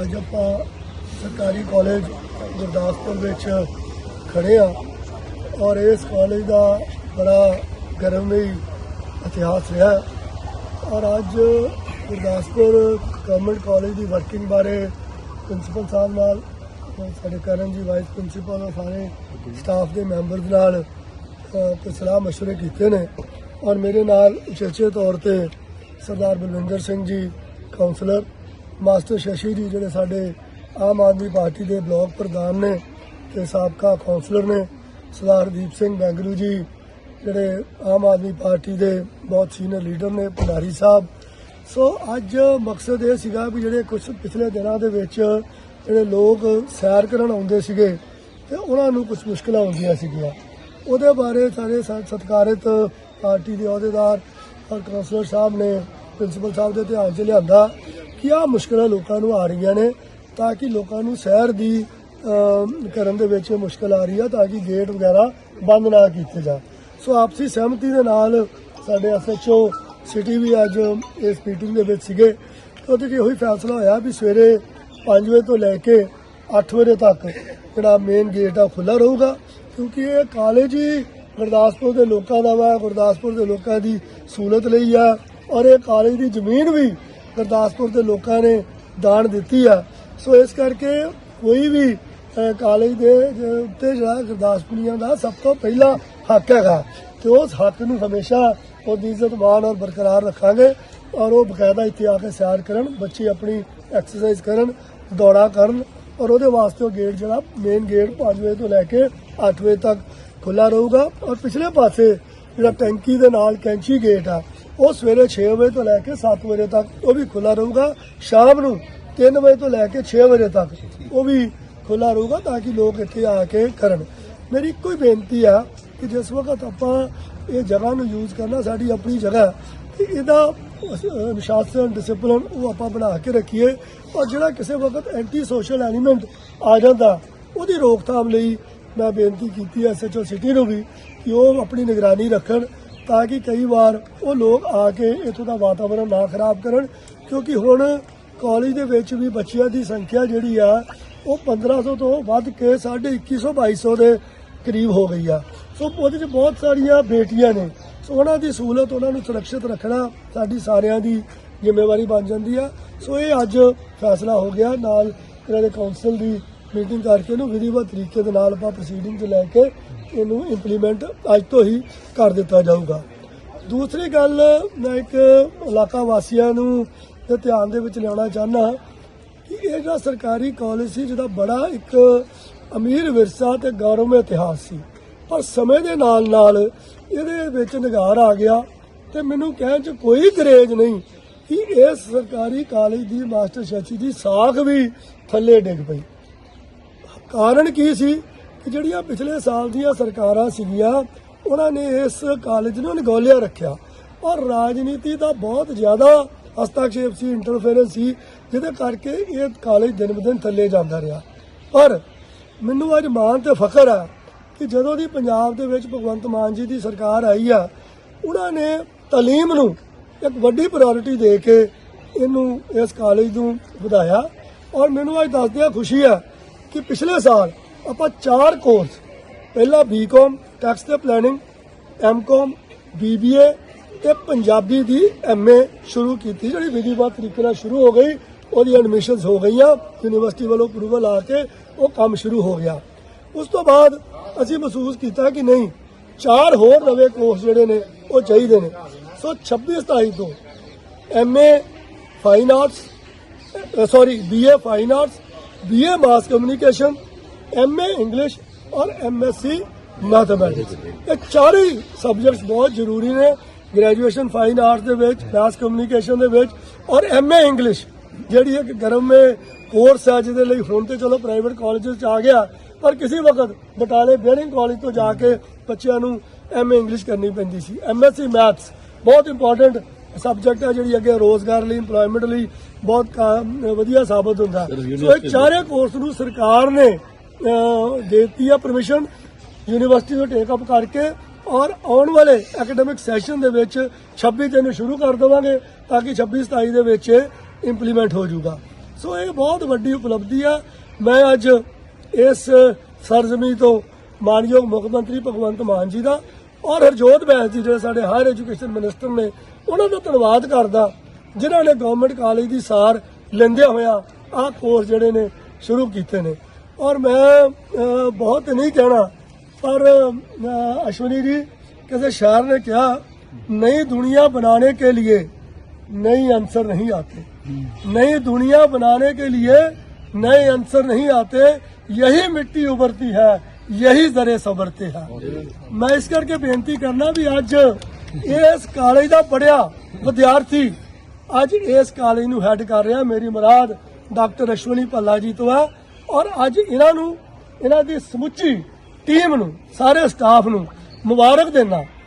ਅੱਜ ਆਪਾਂ ਸਰਕਾਰੀ ਕਾਲਜ ਗੁਰਦਾਸਪੁਰ ਵਿੱਚ ਖੜੇ ਆ ਔਰ ਇਸ ਕਾਲਜ ਦਾ ਬੜਾ ਗਰਮਈ ਇਤਿਹਾਸ ਰਿਹਾ ਹੈ। ਔਰ ਅੱਜ ਗੁਰਦਾਸਪੁਰ ਗਵਰਨਮੈਂਟ ਕਾਲਜ ਦੀ ਵਰਕਿੰਗ ਬਾਰੇ ਪ੍ਰਿੰਸੀਪਲ ਸਾਹਿਬ ਨਾਲ ਅ, ਸਾਡੇ ਕਰਨ ਜੀ ਵਾਈਸ ਪ੍ਰਿੰਸੀਪਲ ਔਰ ਸਾਰੇ ਸਟਾਫ ਦੇ ਮੈਂਬਰਸ ਨਾਲ ਅ, ਤੇ ਸਲਾਹ مشورے ਕੀਤੇ ਨੇ ਔਰ ਮੇਰੇ ਨਾਲ ਉਚੇਚੇ ਤੌਰ ਤੇ ਸਰਦਾਰ ਬਲਵਿੰਦਰ ਸਿੰਘ ਜੀ ਕਾਉਂਸਲਰ ਮਾਸਟਰ ਸ਼ਸ਼ੀ ਜੀ ਜਿਹੜੇ ਸਾਡੇ ਆਮ ਆਦਮੀ ਪਾਰਟੀ ਦੇ ਬਲਾਕ ਪ੍ਰਧਾਨ ਨੇ ਤੇ ਸਾਬਕਾ ਕਾਉਂਸਲਰ ਨੇ ਸਰਦਾਰ ਦੀਪ ਸਿੰਘ ਬੈਂਗਲੂ ਜੀ, ਜਿਹੜੇ ਆਮ ਆਦਮੀ ਪਾਰਟੀ ਦੇ ਬਹੁਤ ਸੀਨੀਅਰ ਲੀਡਰ ਨੇ, ਭੰਡਾਰੀ ਸਾਹਿਬ। ਸੋ ਅੱਜ ਮਕਸਦ ਇਹ ਸੀਗਾ ਵੀ ਜਿਹੜੇ ਕੁਝ ਪਿਛਲੇ ਦਿਨਾਂ ਦੇ ਵਿੱਚ ਜਿਹੜੇ ਲੋਕ ਸੈਰ ਕਰਨ ਆਉਂਦੇ ਸੀਗੇ ਤੇ ਉਹਨਾਂ ਨੂੰ ਕੁਝ ਮੁਸ਼ਕਲਾਂ ਆਉਂਦੀਆਂ ਸੀਗੀਆਂ। ਉਹਦੇ ਬਾਰੇ ਸਾਰੇ ਸਤਿਕਾਰਿਤ ਪਾਰਟੀ ਦੇ ਅਹੁਦੇਦਾਰ ਔਰ ਕਾਉਂਸਲਰ ਸਾਹਿਬ ਨੇ, ਪ੍ਰਿੰਸੀਪਲ ਸਾਹਿਬ ਦੇ ਧਿਆਨ 'ਚ ਲਿਆਂਦਾ। ਕਿ ਆਹ ਮੁਸ਼ਕਲਾਂ ਲੋਕਾਂ ਨੂੰ ਆ ਰਹੀਆਂ ਨੇ ਤਾਂ ਕਿ ਲੋਕਾਂ ਨੂੰ ਸ਼ਹਿਰ ਦੀ ਕਰਨ ਦੇ ਵਿੱਚ ਮੁਸ਼ਕਲ ਆ ਰਹੀ ਆ ਤਾਂ ਕਿ ਗੇਟ ਵਗੈਰਾ ਬੰਦ ਨਾ ਕੀਤੇ ਜਾ ਸੋ ਆਪਸੀ ਸਹਿਮਤੀ ਦੇ ਨਾਲ ਸਾਡੇ ਐਸਐਚਓ ਸਿਟੀ ਵੀ ਅੱਜ ਇਸ ਮੀਟਿੰਗ ਦੇ ਵਿੱਚ ਸੀਗੇ। ਉਹਦੇ 'ਚ ਇਹੋ ਹੀ ਫੈਸਲਾ ਹੋਇਆ ਵੀ ਸਵੇਰੇ 5 ਵਜੇ ਤੋਂ ਲੈ ਕੇ 8 ਵਜੇ ਤੱਕ ਜਿਹੜਾ ਮੇਨ ਗੇਟ ਆ ਖੁੱਲਾ ਰਹੂਗਾ, ਕਿਉਂਕਿ ਇਹ ਕਾਲਜ ਹੀ ਗੁਰਦਾਸਪੁਰ ਦੇ ਲੋਕਾਂ ਦਾ ਵਾ, ਗੁਰਦਾਸਪੁਰ ਦੇ ਲੋਕਾਂ ਦੀ ਸਹੂਲਤ ਲਈ ਆ ਔਰ ਇਹ ਕਾਲਜ ਦੀ ਜ਼ਮੀਨ ਵੀ ਗੁਰਦਾਸਪੁਰ ਦੇ ਲੋਕਾਂ ਨੇ ਦਾਨ ਦਿੱਤੀ ਆ। ਸੋ ਇਸ ਕਰਕੇ ਕੋਈ ਵੀ ਕਾਲਜ ਦੇ ਉੱਤੇ ਜਿਹੜਾ ਗੁਰਦਾਸਪੁਰੀਆਂ ਦਾ ਸਭ ਤੋਂ ਪਹਿਲਾ ਹੱਕ ਹੈਗਾ। ਤੇ ਉਸ ਹੱਕ ਨੂੰ ਹਮੇਸ਼ਾ ਉਹਦੀ ਇੱਜ਼ਤਮਾਨ ਔਰ ਬਰਕਰਾਰ ਰੱਖਾਂਗੇ ਔਰ ਉਹ ਬਕਾਇਦਾ ਇੱਥੇ ਆ ਕੇ ਸੈਰ ਕਰਨ, ਬੱਚੇ ਆਪਣੀ ਐਕਸਰਸਾਈਜ਼ ਕਰਨ, ਦੌੜਾ ਕਰਨ ਔਰ ਉਹਦੇ ਵਾਸਤੇ ਉਹ ਗੇਟ ਜਿਹੜਾ ਮੇਨ ਗੇਟ 5 ਵਜੇ ਤੋਂ ਲੈ ਕੇ 8 ਵਜੇ ਤੱਕ ਖੁੱਲਾ ਰਹੂਗਾ। ਔਰ ਪਿਛਲੇ ਪਾਸੇ ਜਿਹੜਾ ਟੈਂਕੀ ਦੇ ਨਾਲ ਕੈਂਚੀ ਗੇਟ ਆ ਉਹ ਸਵੇਰੇ 6 ਵਜੇ ਤੋਂ ਲੈ ਕੇ 7 ਵਜੇ ਤੱਕ ਉਹ ਵੀ ਖੁੱਲਾ ਰਹੂਗਾ। ਸ਼ਾਮ ਨੂੰ 3 ਵਜੇ ਤੋਂ ਲੈ ਕੇ 6 ਵਜੇ ਤੱਕ ਉਹ ਵੀ ਖੁੱਲਾ ਰਹੂਗਾ ਤਾਂ ਕਿ ਲੋਕ ਇੱਥੇ ਆ ਕੇ ਕਰਨ। ਮੇਰੀ ਇੱਕੋ ਹੀ ਬੇਨਤੀ ਆ ਕਿ ਜਿਸ ਵਕਤ ਆਪਾਂ ਇਹ ਜਗ੍ਹਾ ਨੂੰ ਯੂਜ਼ ਕਰਨਾ ਸਾਡੀ ਆਪਣੀ ਜਗ੍ਹਾ ਹੈ, ਇਹਦਾ ਅਨੁਸ਼ਾਸਨ ਡਿਸਪਲਿਨ ਉਹ ਆਪਾਂ ਬਣਾ ਕੇ ਰੱਖੀਏ। ਔਰ ਜਿਹੜਾ ਕਿਸੇ ਵਕਤ ਐਂਟੀ ਸੋਸ਼ਲ ਐਲੀਮੈਂਟ ਆ ਜਾਂਦਾ ਉਹਦੀ ਰੋਕਥਾਮ ਲਈ ਮੈਂ ਬੇਨਤੀ ਕੀਤੀ ਹੈ ਐਸਐਚਓ ਸਿਟੀ ਨੂੰ ਵੀ ਕਿ ਉਹ ਆਪਣੀ ਨਿਗਰਾਨੀ ਰੱਖਣ। ਤਾਂ ਕਿ ਕਈ ਵਾਰ ਉਹ ਲੋਕ ਆ ਕੇ ਇੱਥੋਂ ਦਾ ਵਾਤਾਵਰਣ ਨਾ ਖਰਾਬ ਕਰਨ, ਕਿਉਂਕਿ ਹੁਣ ਕਾਲਜ ਦੇ ਵਿੱਚ ਵੀ ਬੱਚਿਆਂ ਦੀ ਸੰਖਿਆ ਜਿਹੜੀ ਆ, ਉਹ 1500 ਤੋਂ ਵੱਧ ਕੇ 2150 2200 ਦੇ ਕਰੀਬ ਹੋ ਗਈ ਆ। ਸੋ ਉਹਦੇ ਚ ਬਹੁਤ ਸਾਰੀਆਂ ਬੇਟੀਆਂ ਨੇ। ਸੋ ਉਹਨਾਂ ਦੀ ਸਹੂਲਤ ਉਹਨਾਂ ਨੂੰ ਸੁਰੱਖਿਅਤ ਰੱਖਣਾ ਸਾਡੀ ਸਾਰਿਆਂ ਦੀ ਜ਼ਿੰਮੇਵਾਰੀ ਬਣ ਜਾਂਦੀ ਆ। ਸੋ ਇਹ ਅੱਜ ਫੈਸਲਾ ਹੋ ਗਿਆ ਨਾਲ ਇਹਨਾਂ ਦੇ ਕਾਉਂਸਲ ਦੀ ਮੀਟਿੰਗ ਕਰਕੇ ਇਹਨੂੰ ਵਿਧੀਵਤ ਤਰੀਕੇ ਦੇ ਨਾਲ ਆਪਾਂ ਪ੍ਰੋਸੀਡਿੰਗ 'ਚ ਲੈ ਕੇ ਇਹਨੂੰ ਇੰਪਲੀਮੈਂਟ ਅੱਜ ਤੋਂ ਹੀ ਕਰ ਦਿੱਤਾ ਜਾਊਗਾ। ਦੂਸਰੀ ਗੱਲ ਮੈਂ ਇੱਕ ਇਲਾਕਾ ਵਾਸੀਆਂ ਨੂੰ ਦੇ ਧਿਆਨ ਦੇ ਵਿੱਚ ਲਿਆਉਣਾ ਚਾਹੁੰਦਾ ਕਿ ਇਹ ਜਿਹੜਾ ਸਰਕਾਰੀ ਕਾਲਜ ਸੀ, ਜਿਹਦਾ ਬੜਾ ਇੱਕ ਅਮੀਰ ਵਿਰਸਾ ਤੇ ਗੌਰਵਮਈ ਇਤਿਹਾਸ ਸੀ। ਪਰ ਸਮੇਂ ਦੇ ਨਾਲ ਨਾਲ ਇਹਦੇ ਵਿੱਚ ਨਿਗਾਰ ਆ ਗਿਆ ਤੇ ਮੈਨੂੰ ਕਹਿਣ 'ਚ ਕੋਈ ਗਰੇਜ ਨਹੀਂ ਕਿ ਇਸ ਸਰਕਾਰੀ ਕਾਲਜ ਦੀ ਮਾਸਟਰ ਸ਼ੈਚੀ ਦੀ ਸਾਖ ਵੀ ਥੱਲੇ ਡਿੱਗ ਪਈ। ਕਾਰਨ ਕੀ ਸੀ ਕਿ ਜਿਹੜੀਆਂ ਪਿਛਲੇ ਸਾਲ ਦੀਆਂ ਸਰਕਾਰਾਂ ਸੀਗੀਆਂ, ਉਹਨਾਂ ਨੇ ਇਸ ਕਾਲਜ ਨੂੰ ਨਿਗੋਲਿਆ ਰੱਖਿਆ। ਔਰ ਰਾਜਨੀਤੀ ਦਾ ਬਹੁਤ ਜ਼ਿਆਦਾ ਹਸਤਾਖੇਪ ਸੀ ਇੰਟਰਫੇਰੈਂਸ ਸੀ, ਜਿਹਦੇ ਕਰਕੇ ਇਹ ਕਾਲਜ ਦਿਨ ਬ ਦਿਨ ਥੱਲੇ ਜਾਂਦਾ ਰਿਹਾ। ਪਰ ਮੈਨੂੰ ਅੱਜ ਮਾਣ ਤੇ ਫਖਰ ਆ ਕਿ ਜਦੋਂ ਦੀ ਪੰਜਾਬ ਦੇ ਵਿੱਚ ਭਗਵੰਤ ਮਾਨ ਜੀ ਦੀ ਸਰਕਾਰ ਆਈ ਆ, ਉਹਨਾਂ ਨੇ ਤਾਲੀਮ ਨੂੰ ਇੱਕ ਵੱਡੀ ਪ੍ਰਾਇੋਰਟੀ ਦੇ ਕੇ ਇਹਨੂੰ ਇਸ ਕਾਲਜ ਨੂੰ ਵਧਾਇਆ। ਔਰ ਮੈਨੂੰ ਅੱਜ ਦੱਸਦਿਆਂ ਖੁਸ਼ੀ ਆ ਕਿ ਪਿਛਲੇ ਸਾਲ ਆਪਾਂ ਚਾਰ ਕੋਰਸ ਪਹਿਲਾ ਬੀਕਾਮ ਟੈਕਸ ਤੇ ਪਲੈਨਿੰਗ ਐਮਕਾਮ ਬੀਬੀਏ ਤੇ ਪੰਜਾਬੀ ਦੀ ਐਮਏ ਸ਼ੁਰੂ ਕੀਤੀ, ਜਿਹੜੀ ਵਿਧੀਵਤ ਤਰੀਕੇ ਨਾਲ ਸ਼ੁਰੂ ਹੋ ਗਈ, ਉਹਦੀ ਐਡਮਿਸ਼ਨਸ ਹੋ ਗਈਆਂ ਯੂਨੀਵਰਸਿਟੀ ਵੱਲੋਂ ਅਪਰੂਵਲ ਆ ਕੇ ਉਹ ਕੰਮ ਸ਼ੁਰੂ ਹੋ ਗਿਆ। ਉਸ ਤੋਂ ਬਾਅਦ ਅਸੀਂ ਮਹਿਸੂਸ ਕੀਤਾ ਕਿ ਨਹੀਂ, ਚਾਰ ਹੋਰ ਨਵੇਂ ਕੋਰਸ ਜਿਹੜੇ ਨੇ, ਉਹ ਚਾਹੀਦੇ ਨੇ। ਸੋ 26 27 ਤੋਂ MA fine arts sorry BA fine arts BA mass communication MA English ਔਰ ਐਮਐਸਸੀ ਮੈਥਮੈਟਿਕਸ ਇਹ ਚਾਰੇ ਸਬਜੈਕਟਸ ਬਹੁਤ ਜ਼ਰੂਰੀ ਨੇ ਗ੍ਰੈਜੂਏਸ਼ਨ ਫਾਈਨ ਆਰਟਸ ਦੇ ਵਿੱਚ ਮਾਸ ਕਮਿਊਨੀਕੇਸ਼ਨ ਦੇ ਵਿੱਚ ਔਰ ਐਮਏ ਇੰਗਲਿਸ਼ ਜਿਹੜੀ ਇੱਕ ਗਰਮ ਕੋਰਸ ਹੈ ਜਿਹਦੇ ਲਈ ਹੁਣ ਤੇ ਚਲੋ ਪ੍ਰਾਈਵੇਟ ਕਾਲਜਸ ਚ ਆ ਗਿਆ ਪਰ ਕਿਸੇ ਵਕਤ ਬਟਾਲੇ ਬੇਰਿੰਗ ਕਾਲਜ ਤੋਂ ਜਾ ਕੇ ਬੱਚਿਆਂ ਨੂੰ ਐਮਏ ਇੰਗਲਿਸ਼ ਕਰਨੀ ਪੈਂਦੀ ਸੀ ਐਮਐਸਸੀ ਮੈਥਸ ਬਹੁਤ ਇੰਪੋਰਟੈਂਟ ਸਬਜੈਕਟ ਹੈ ਜਿਹੜੀ ਅੱਗੇ ਰੋਜ਼ਗਾਰ ਲਈ EMPLOYMENT ਲਈ ਬਹੁਤ ਵਧੀਆ ਸਾਬਤ ਹੁੰਦਾ। ਸੋ ਇਹ ਚਾਰੇ ਕੋਰਸ ਨੂੰ ਸਰਕਾਰ ਨੇ ਦਿੱਤੀ ਆ ਪਰਮਿਸ਼ਨ ਯੂਨੀਵਰਸਿਟੀ ਤੋਂ ਟੇਕ ਅਪ ਕਰਕੇ ਔਰ ਆਉਣ ਵਾਲੇ ਐਕੈਡੈਮਿਕ ਸੈਸ਼ਨ ਦੇ ਵਿੱਚ 26 ਜਨ ਸ਼ੁਰੂ ਕਰ ਦੇਵਾਂਗੇ ਤਾਂ ਕਿ 26 27 ਦੇ ਵਿੱਚ ਇੰਪਲੀਮੈਂਟ ਹੋ ਜਾਊਗਾ। ਸੋ ਇਹ ਬਹੁਤ ਵੱਡੀ ਉਪਲਬਧੀ ਆ। ਮੈਂ ਅੱਜ ਇਸ ਸਰਜ਼ਮੀ ਤੋਂ ਮਾਨਯੋਗ ਮੁੱਖ ਮੰਤਰੀ ਭਗਵੰਤ ਮਾਨ ਜੀ ਦਾ ਔਰ ਹਰਜੋਤ ਬੈਂਸ ਜੀ ਜਿਹੜੇ ਸਾਡੇ ਹਾਇਰ ਐਜੂਕੇਸ਼ਨ ਮਿਨਿਸਟਰ ਨੇ ਉਹਨਾਂ ਦਾ ਧੰਨਵਾਦ ਕਰਦਾ ਜਿਨ੍ਹਾਂ ਨੇ ਗਵਰਨਮੈਂਟ ਕਾਲਜ ਦੀ ਸਾਰ ਲੈਂਦਿਆਂ ਹੋਇਆ ਆਹ ਕੋਰਸ ਜਿਹੜੇ ਨੇ ਸ਼ੁਰੂ ਕੀਤੇ ਨੇ ਔਰ ਮੈਂ ਅਹ, ਬਹੁਤ ਨਹੀਂ ਕਹਿਣਾ पर अ, अश्विनी जी किसी शायर ने कहा नई दुनिया बनाने के लिए नई आंसर नहीं आते नई दुनिया बनाने के लिए नए आंसर नहीं आते यही मिट्टी उभरती है यही जरे संवरते हैं मैं इस करके बेनती करना भी ਅੱਜ ਇਸ ਕਾਲਜ ਦਾ ਪੜਿਆ ਵਿਦਿਆਰਥੀ ਅੱਜ ਇਸ ਕਾਲਜ ਨੂੰ ਹੈੱਡ ਕਰ ਰਿਹਾ ਮੇਰੀ ਮੁਰਾਦ ਡਾਕਟਰ ਅਸ਼ਵਨੀ ਭੱਲਾ ਜੀ ਤੋਂ ਹੈ ਔਰ ਅੱਜ ਇਹਨਾਂ ਨੂੰ ਇਹਨਾਂ ਦੀ ਸਮੁੱਚੀ ਟੀਮ ਨੂੰ ਸਾਰੇ ਸਟਾਫ ਨੂੰ ਮੁਬਾਰਕ ਦੇਣਾ